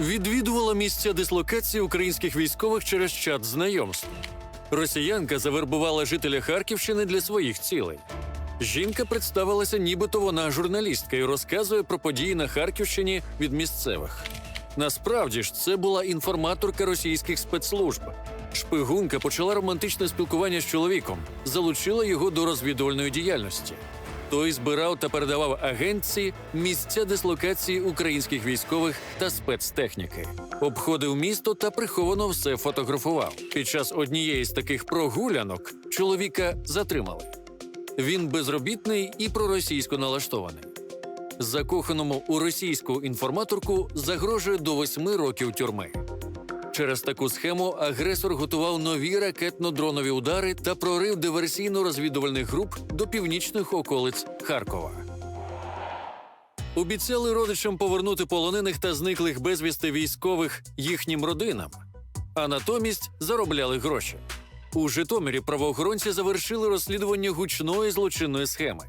відвідувала місця дислокації українських військових через чат знайомств. Росіянка завербувала жителя Харківщини для своїх цілей. Жінка представилася, нібито вона журналістка і розказує про події на Харківщині від місцевих. Насправді ж це була інформаторка російських спецслужб. Шпигунка почала романтичне спілкування з чоловіком, залучила його до розвідувальної діяльності. Той збирав та передавав агентці місця дислокації українських військових та спецтехніки, обходив місто та приховано все фотографував. Під час однієї з таких прогулянок чоловіка затримали. Він безробітний і проросійсько налаштований. Закоханому у російську інформаторку загрожує до восьми років тюрми. Через таку схему агресор готував нові ракетно-дронові удари та прорив диверсійно-розвідувальних груп до північних околиць Харкова. Обіцяли родичам повернути полонених та зниклих безвісти військових їхнім родинам, а натомість заробляли гроші. У Житомирі правоохоронці завершили розслідування гучної злочинної схеми,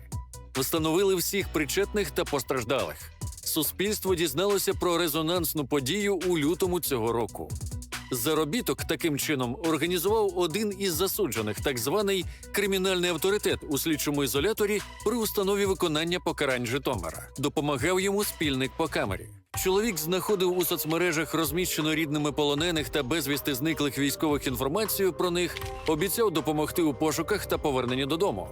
встановили всіх причетних та постраждалих. Суспільство дізналося про резонансну подію у лютому цього року. Заробіток таким чином організував один із засуджених, так званий кримінальний авторитет у слідчому ізоляторі при установі виконання покарань Житомира. Допомагав йому спільник по камері. Чоловік знаходив у соцмережах розміщену рідними полонених та безвісти зниклих військових інформацію про них, обіцяв допомогти у пошуках та поверненні додому.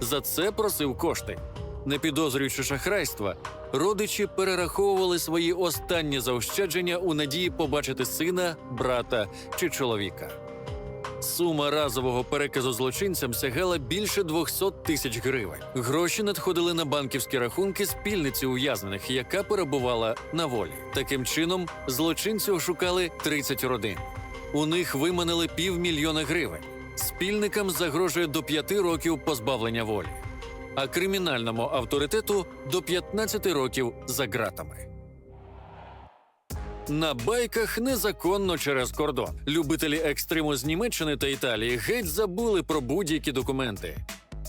За це просив кошти. Не підозрюючи шахрайства, родичі перераховували свої останні заощадження у надії побачити сина, брата чи чоловіка. Сума разового переказу злочинцям сягала більше 200 тисяч гривень. Гроші надходили на банківські рахунки спільниці ув'язнених, яка перебувала на волі. Таким чином, злочинці ошукали 30 родин. У них виманили півмільйона гривень. Спільникам загрожує до 5 років позбавлення волі а кримінальному авторитету до 15 років за ґратами. На байках незаконно через кордон. Любителі екстриму з Німеччини та Італії геть забули про будь-які документи.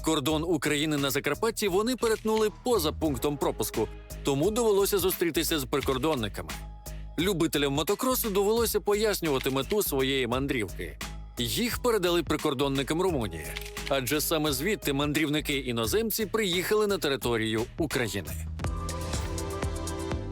Кордон України на Закарпатті вони перетнули поза пунктом пропуску, тому довелося зустрітися з прикордонниками. Любителям мотокросу довелося пояснювати мету своєї мандрівки. Їх передали прикордонникам Румунії, адже саме звідти мандрівники іноземці приїхали на територію України.